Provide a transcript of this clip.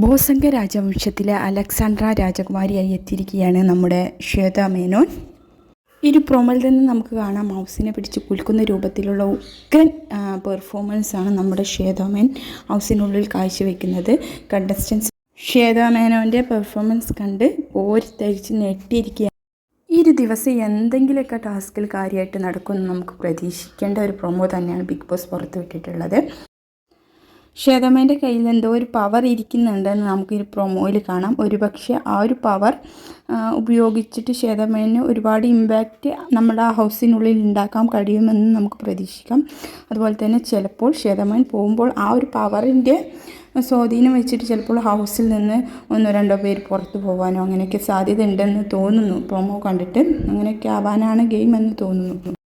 ബോസംഗ രാജവംശത്തിലെ അലക്സാണ്ട്ര രാജകുമാരിയായി എത്തിയിരിക്കുകയാണ് നമ്മുടെ ശ്വേത മേനോൻ. ഈ ഒരു പ്രൊമോയിൽ നിന്ന് നമുക്ക് കാണാം ഹൗസിനെ പിടിച്ച് കുൽക്കുന്ന രൂപത്തിലുള്ള ഉഗ്രൻ പെർഫോമൻസ് ആണ് നമ്മുടെ ശ്വേതാമേൻ ഹൗസിനുള്ളിൽ കാഴ്ചവെക്കുന്നത്. കണ്ടസ്റ്റൻസ് ശ്വേതാമേനോന്റെ പെർഫോമൻസ് കണ്ട് ഓരിത്തരിച്ച് ഞെട്ടിയിരിക്കുകയാണ്. ഈ ഒരു ദിവസം എന്തെങ്കിലുമൊക്കെ ടാസ്കിൽ കാര്യമായിട്ട് നടക്കുമെന്ന് നമുക്ക് പ്രതീക്ഷിക്കേണ്ട ഒരു പ്രൊമോ തന്നെയാണ് ബിഗ് ബോസ് പുറത്തുവിട്ടിട്ടുള്ളത്. ശ്വേതമ്മേന്റെ കയ്യിൽ എന്തോ ഒരു പവർ ഇരിക്കുന്നുണ്ടെന്ന് നമുക്ക് ഈ പ്രൊമോയിൽ കാണാം. ഒരുപക്ഷെ ആ ഒരു പവർ ഉപയോഗിച്ചിട്ട് ശ്വേതമ്മേന് ഒരുപാട് ഇമ്പാക്റ്റ് നമ്മുടെ ആ ഹൗസിനുള്ളിൽ ഉണ്ടാക്കാൻ കഴിയുമെന്ന് നമുക്ക് പ്രതീക്ഷിക്കാം. അതുപോലെ തന്നെ ചിലപ്പോൾ ശ്വേതമ്മൻ പോകുമ്പോൾ ആ ഒരു പവറിന്റെ സ്വാധീനം വെച്ചിട്ട് ചിലപ്പോൾ ഹൗസിൽ നിന്ന് ഒന്നോ രണ്ടോ പേര് പുറത്ത് പോകാനോ അങ്ങനെയൊക്കെ സാധ്യത ഉണ്ടെന്ന് തോന്നുന്നു. പ്രൊമോ കണ്ടിട്ട് അങ്ങനെയൊക്കെ ആവാനാണ് ഗെയിം എന്ന് തോന്നുന്നു.